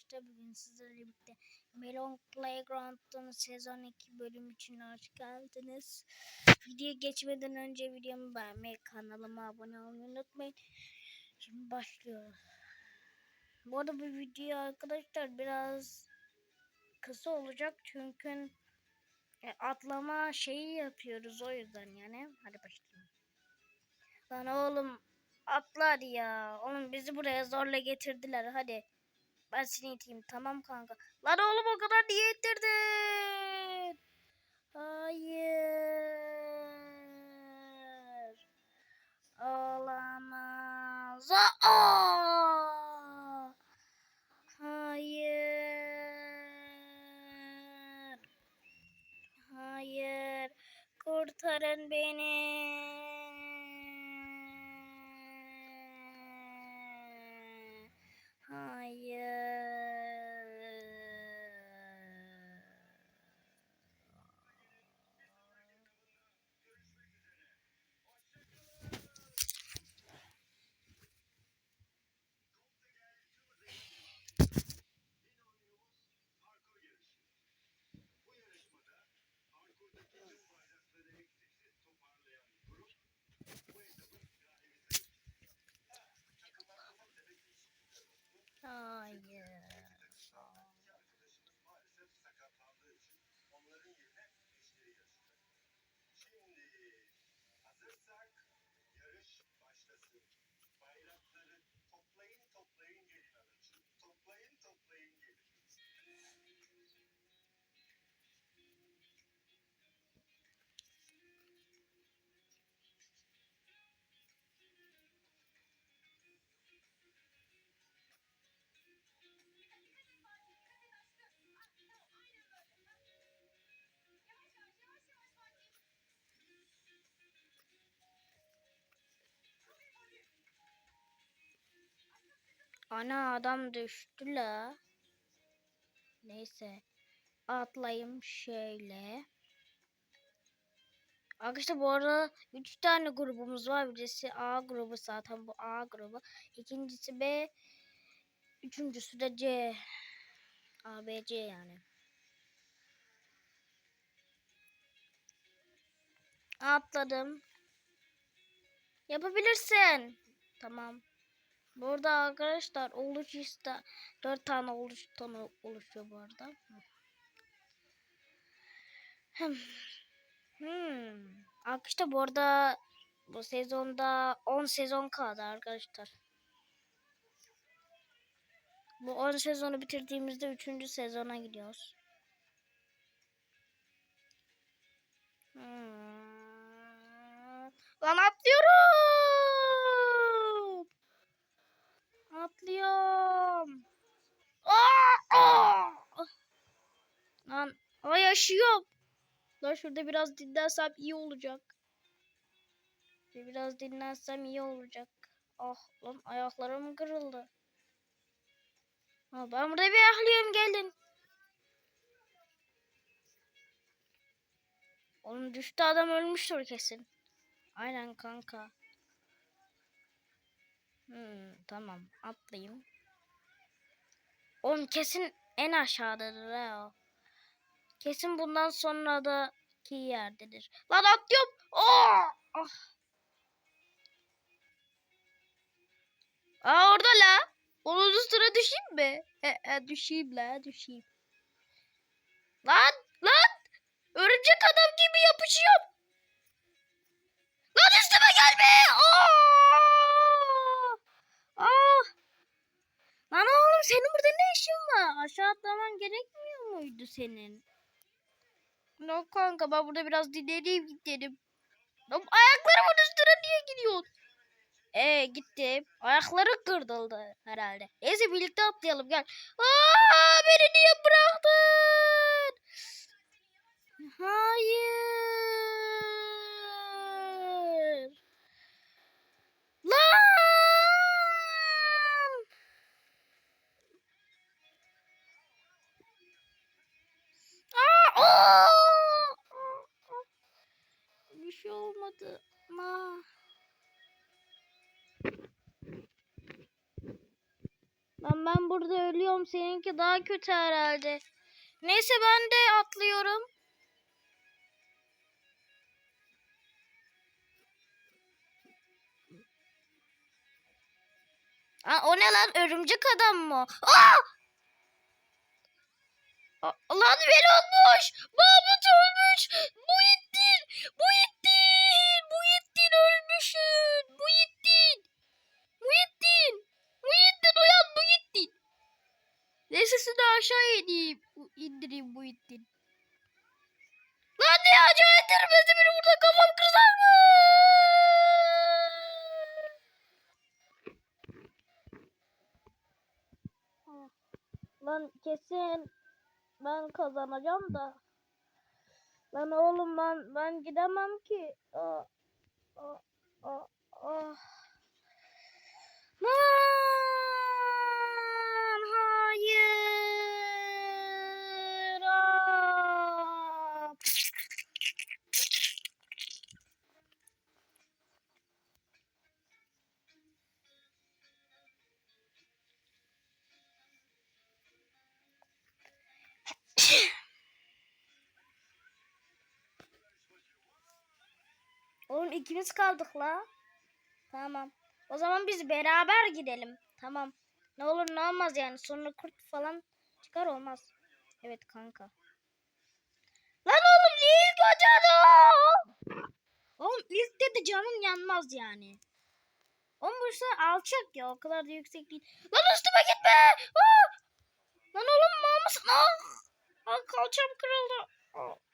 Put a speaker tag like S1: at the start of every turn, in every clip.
S1: arkadaşlar. Bugün sizlerle birlikte Melon Playground'ın sezon 2 bölüm için hoş geldiniz. Videoya geçmeden önce videomu beğenmeyi, kanalıma abone olmayı unutmayın. Şimdi başlıyoruz. Bu arada bu video arkadaşlar biraz kısa olacak çünkü e, atlama şeyi yapıyoruz o yüzden yani. Hadi başlayalım. Lan oğlum atlar ya. Oğlum bizi buraya zorla getirdiler. Hadi. Ben seni iteyim. Tamam kanka. Lan oğlum o kadar niye ittirdin? Hayır. Olamaz. Aa! Hayır. Hayır. Kurtarın beni. this sack Ana adam düştü la. Neyse. Atlayayım şöyle. Arkadaşlar bu arada 3 tane grubumuz var. Birisi A grubu zaten bu A grubu. İkincisi B. Üçüncüsü de C. A, B, C yani. Atladım. Yapabilirsin. Tamam. Burada arkadaşlar oluş işte 4 tane oluştan oluşuyor bu arada. Hmm. Hmm. Arkadaşlar bu arada bu sezonda 10 sezon kaldı arkadaşlar. Bu 10 sezonu bitirdiğimizde 3. sezona gidiyoruz. Hmm. Lan atlıyorum. Atlıyorum. Aa, aa. Lan o yaşıyorum. Lan şurada biraz dinlensem iyi olacak. Biraz dinlensem iyi olacak. Ah lan ayaklarım kırıldı. Ha, ben burada bir ayaklıyorum gelin. Oğlum düştü adam ölmüştür kesin. Aynen kanka. Hmm, tamam atlayayım. Oğlum kesin en aşağıdadır ha. Kesin bundan sonra da ki yerdedir. Lan atlıyorum. Aa! Ah. Aa orada la. Onun üstüne düşeyim mi? E, e, düşeyim la düşeyim. Lan lan. Örümcek adam gibi yapışıyorum. Lan üstüme gelme. Aa! Aa! Lan oğlum senin burada ne işin var? Aşağı atlaman gerekmiyor muydu senin? Yok kanka ben burada biraz dinleneyim gidelim. Lan ayaklarımın üstüne niye gidiyorsun? Ee gittim. Ayakları kırıldı herhalde. Neyse birlikte atlayalım gel. Aa, beni niye bıraktın? Hayır. Olmadı. Ma. Lan Lan ben burada ölüyorum. Seninki daha kötü herhalde. Neyse ben de atlıyorum. Aa, o ne lan? Örümcek adam mı? Aa! Aa, Lan beni olmuş. Mahmut ölmüş. Muhittin. Muhittin. Ölmüşsün. Muhittin. Muhittin. Muhittin uyan Muhittin. Neyse sizi aşağı ineyim. İndireyim Muhittin. Lan ne acayip ettirmesi beni burada kafam kızar mı? Lan kesin ben kazanacağım da. Lan oğlum ben ben gidemem ki. Aa, aa, aa, aa. Oğlum ikimiz kaldık la. Tamam. O zaman biz beraber gidelim. Tamam. Ne olur ne olmaz yani. Sonra kurt falan çıkar olmaz. Evet kanka. Lan oğlum niye ilk acıdı? Oğlum ilk dedi canın yanmaz yani. Oğlum burası alçak ya. O kadar da yüksek değil. Lan üstüme gitme. Aa! Lan oğlum mal mısın? Ah! Kalçam kırıldı. Aa.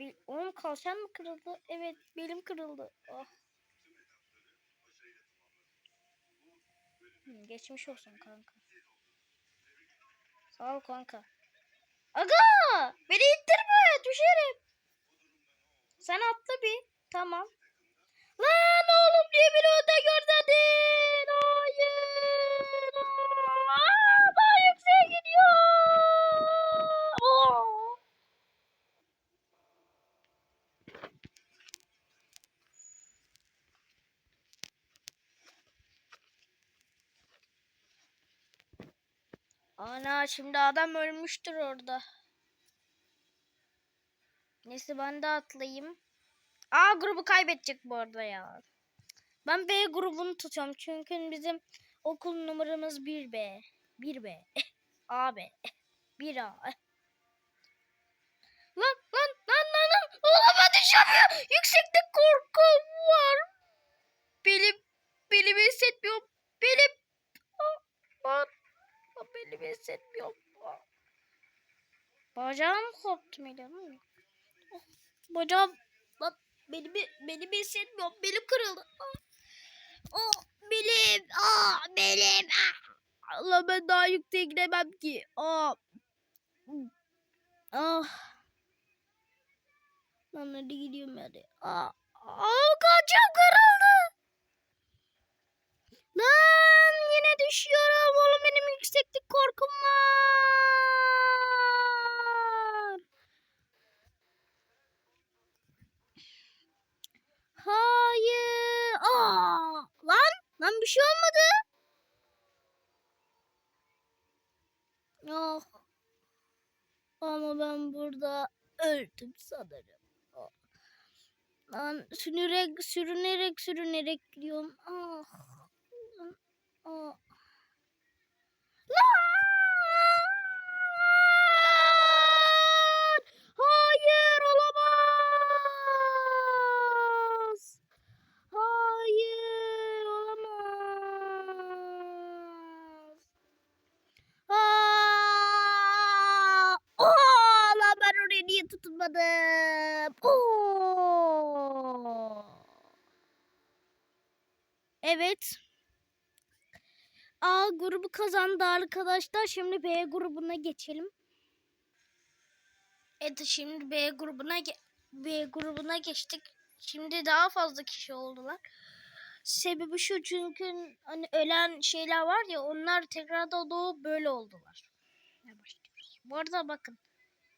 S1: Bil oğlum kalçan mı kırıldı? Evet belim kırıldı. Ah. Hı, geçmiş olsun kanka. Sağ ol kanka. Aga! Beni ittirme düşerim. Sen atla bir. Tamam. Lan oğlum niye beni önde gönderdin? Hayır. Aa, daha yükseğe gidiyor. Oo. Ana şimdi adam ölmüştür orada. Neyse ben de atlayayım. A grubu kaybedecek bu arada ya. Ben B grubunu tutuyorum çünkü bizim okul numaramız 1B. 1B. AB. 1A. Lan lan lan lan lan. Oğlum düşemiyor. Yüksekte korkum var. Belim, belimi hissetmiyorum. Belim. Ah, ah. Belimi hissetmiyorum. Bacağım koptu. Oh, Bacağım lan belimi, belimi hissetmiyorum. Belim kırıldı. Aa. Oh, belim. Aa, belim. Aa. Allah ben daha yükseğe gidemem ki. Aa. Ah. Lan hadi gidiyorum hadi. Aa. Aa, kaçım kırıldı. Lan yine düşüyorum. Oğlum benim yükseklik korkum var. Hayır. Aa, lan lan bir şey olmadı. Oh. Ama ben burada öldüm sanırım. Oh. Lan sürünerek sürünerek sürünerek gidiyorum. Ah. Aa. Lan! Hayır olamaz. Hayır olamaz. Aa! Oo, lan ben oraya Oo! Evet. A grubu kazandı arkadaşlar. Şimdi B grubuna geçelim. Evet şimdi B grubuna B grubuna geçtik. Şimdi daha fazla kişi oldular. Sebebi şu çünkü hani ölen şeyler var ya onlar tekrardan doğup böyle oldular. Bu arada bakın.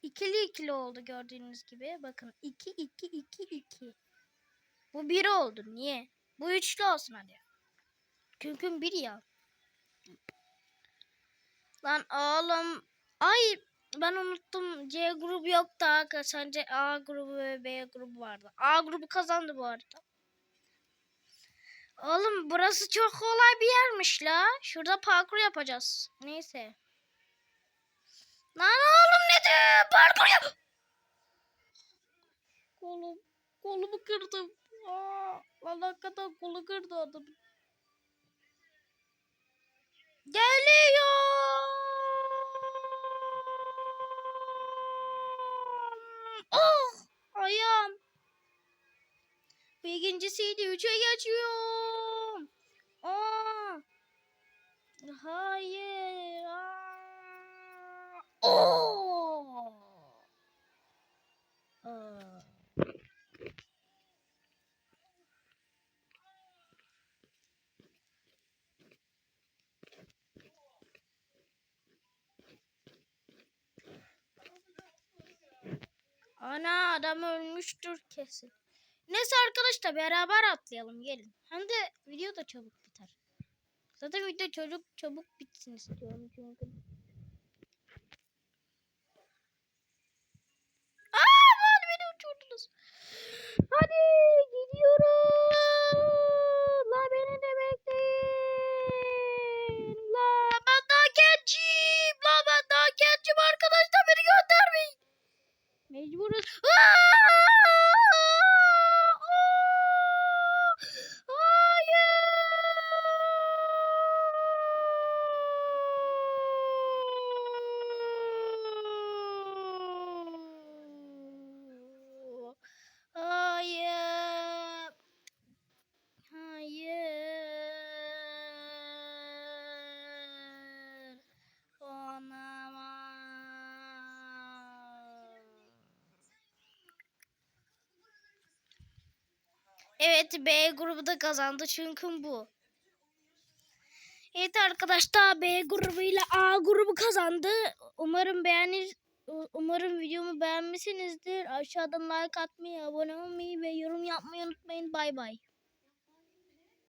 S1: İkili ikili oldu gördüğünüz gibi. Bakın 2 2 2 2. Bu biri oldu. Niye? Bu üçlü olsun hadi. Çünkü bir ya. Lan oğlum. Ay ben unuttum. C grubu yoktu arkadaşlar. C- A grubu ve B grubu vardı. A grubu kazandı bu arada. Oğlum burası çok kolay bir yermiş la. Şurada parkur yapacağız. Neyse. Lan oğlum ne de parkur yap. Kolum. Kolumu kırdım. Aa, lan hakikaten kolu kırdı adam. Geliyor. Oh ayağım. Bu ikincisiydi. Üçe geçiyorum. Aa. Hayır. Aa. Oh. Aa. Ana adam ölmüştür kesin. Neyse arkadaşlar beraber atlayalım gelin. Hem de video da çabuk biter. Zaten video çabuk çabuk bitsin istiyorum çünkü. Aa lan beni uçurdunuz. Hadi gidiyoruz. La beni de bekleyin. La ben daha gencim. La ben daha gencim arkadaşlar beni göndermeyin. Mecburuz. Hayır. Hayır. Olamaz. Evet B grubu da kazandı çünkü bu. Evet arkadaşlar B grubuyla A grubu kazandı. Umarım beğenir umarım videomu beğenmişsinizdir. Aşağıdan like atmayı, abone olmayı ve yorum yapmayı unutmayın. Bay bay.